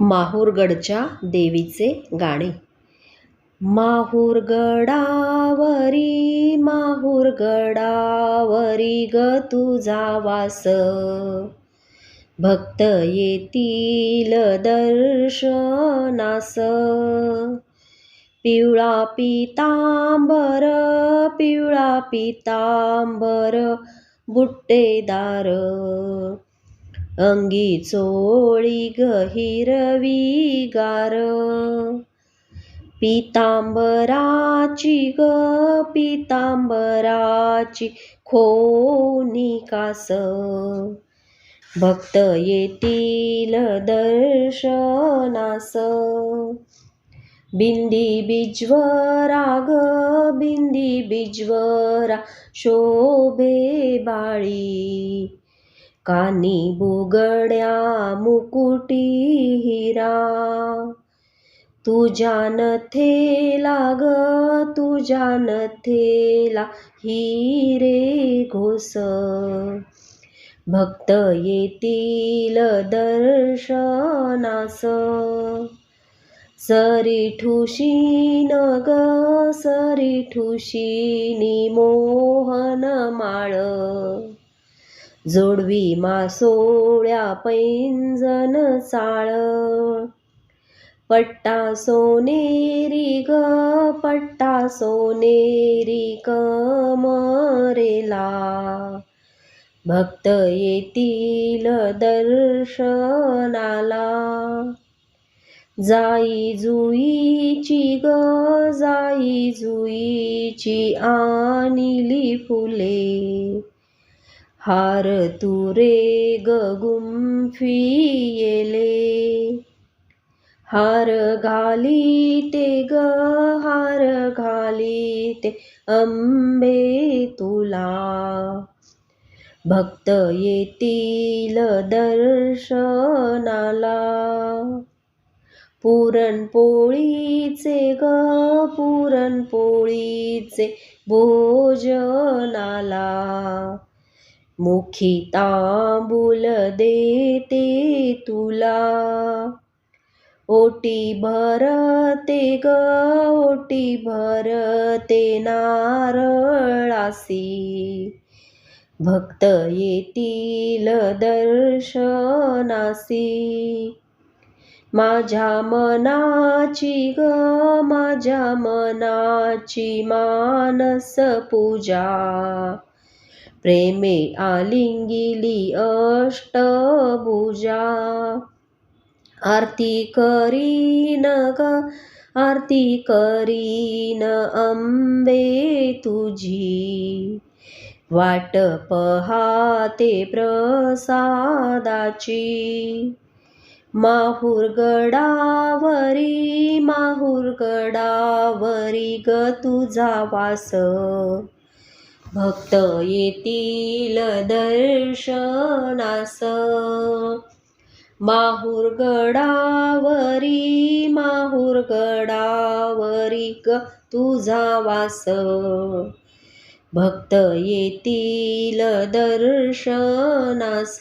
माहूरगडच्या देवीचे गाणे. माहूरगडावरी माहूरगडावरी ग तुझा वास. भक्त येतील दर्शनास. पिवळा पितांबर पिवळा पितांबर बुट्टेदार. अंगी चोळी गहिरवी गार. पितांबराची ग पितांबराची खोनी कास. भक्त येतील दर्शनास. बिंदी बिज्वरा ग बिंदी बिजवरा शोभे बाळी. कानी बुगड्या मुकुटी हिरा. तुझ्या नथेला ग तुझ्या नथेला हिरे घोस. भक्त येतील दर्शनास. सरी ठुशीन ग सरी ठुशीनी मोहन माळ. जोडवी मासोळ्या पैंजन चाळ पट्टा सोनेरी ग पट्टा सोनेरी कमरेला भक्त येतील दर्शनाला. जाई जुईची ग जाई जुईची आणिली फुले. हार तुरे ग गुंफी येले हार घाली ते ग हार घाली ते अंबे तुला. भक्त येतील दर्शनाला पुरणपोळीचे ग पुरणपोळीचे भोजनाला. मुखी तांबूल देते तुला. ओटी भरते ग ओटी भरते नारळासी. भक्त येतील दर्शनासी. माझ्या मनाची ग माझ्या मनाची मानस पूजा. प्रेमे आलिंगिली अष्टभुजा आरती करीन ग आरती करीन अंबे तुझी। वाट पहाते प्रसादाची। माहूरगडावरी माहुरगडावरी ग तुझा वास। भक्त येतील दर्शनास माहुरगडावरी माहुरगडावरी ग तुझा वास. भक्त येतील दर्शनास